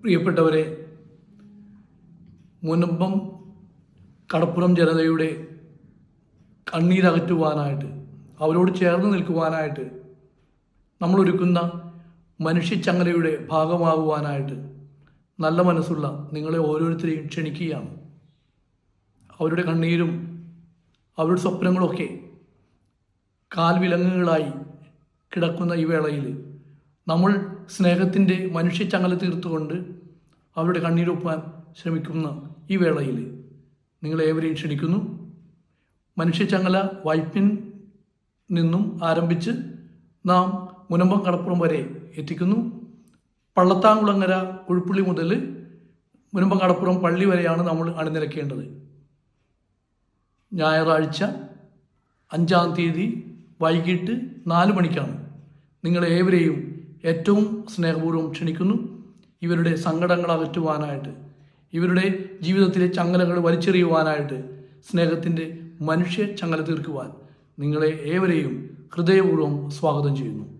പ്രിയപ്പെട്ടവരെ മുനമ്പം കടപ്പുറം ജനതയുടെ കണ്ണീരകറ്റുവാനായിട്ട് അവരോട് ചേർന്ന് നിൽക്കുവാനായിട്ട് നമ്മളൊരുക്കുന്ന മനുഷ്യച്ചങ്ങലയുടെ ഭാഗമാകുവാനായിട്ട് നല്ല മനസ്സുള്ള നിങ്ങളെ ഓരോരുത്തരെയും ക്ഷണിക്കുകയാണ്. അവരുടെ കണ്ണീരും അവരുടെ സ്വപ്നങ്ങളൊക്കെ കാൽവിലങ്ങുകളായി കിടക്കുന്ന ഈ വേളയിൽ നമ്മൾ സ്നേഹത്തിന്റെ മനുഷ്യച്ചങ്ങല തീർത്തുകൊണ്ട് അവരുടെ കണ്ണീരൊപ്പാൻ ശ്രമിക്കുന്ന ഈ വേളയിൽ നിങ്ങളേവരെയും ക്ഷണിക്കുന്നു. മനുഷ്യച്ചങ്ങല വായ്പിൻ നിന്നും ആരംഭിച്ച് നാം മുനമ്പം കടപ്പുറം വരെ എത്തിക്കുന്നു. പള്ളത്താങ്കുളങ്ങര ഉഴുപ്പുള്ളി മുതൽ മുനമ്പം കടപ്പുറം പള്ളി വരെയാണ് നമ്മൾ അണിനിരക്കേണ്ടത്. ഞായറാഴ്ച അഞ്ചാം തീയതി വൈകിട്ട് നാല് മണിക്കാണ്. നിങ്ങളേവരെയും ഏറ്റവും സ്നേഹപൂർവം ക്ഷണിക്കുന്നു. ഇവരുടെ സങ്കടങ്ങൾ അകറ്റുവാനായിട്ട് ഇവരുടെ ജീവിതത്തിലെ ചങ്ങലകൾ വലിച്ചെറിയുവാനായിട്ട് സ്നേഹത്തിന്റെ മനുഷ്യ ചങ്ങല തീർക്കുവാൻ നിങ്ങളെ ഏവരെയും ഹൃദയപൂർവം സ്വാഗതം ചെയ്യുന്നു.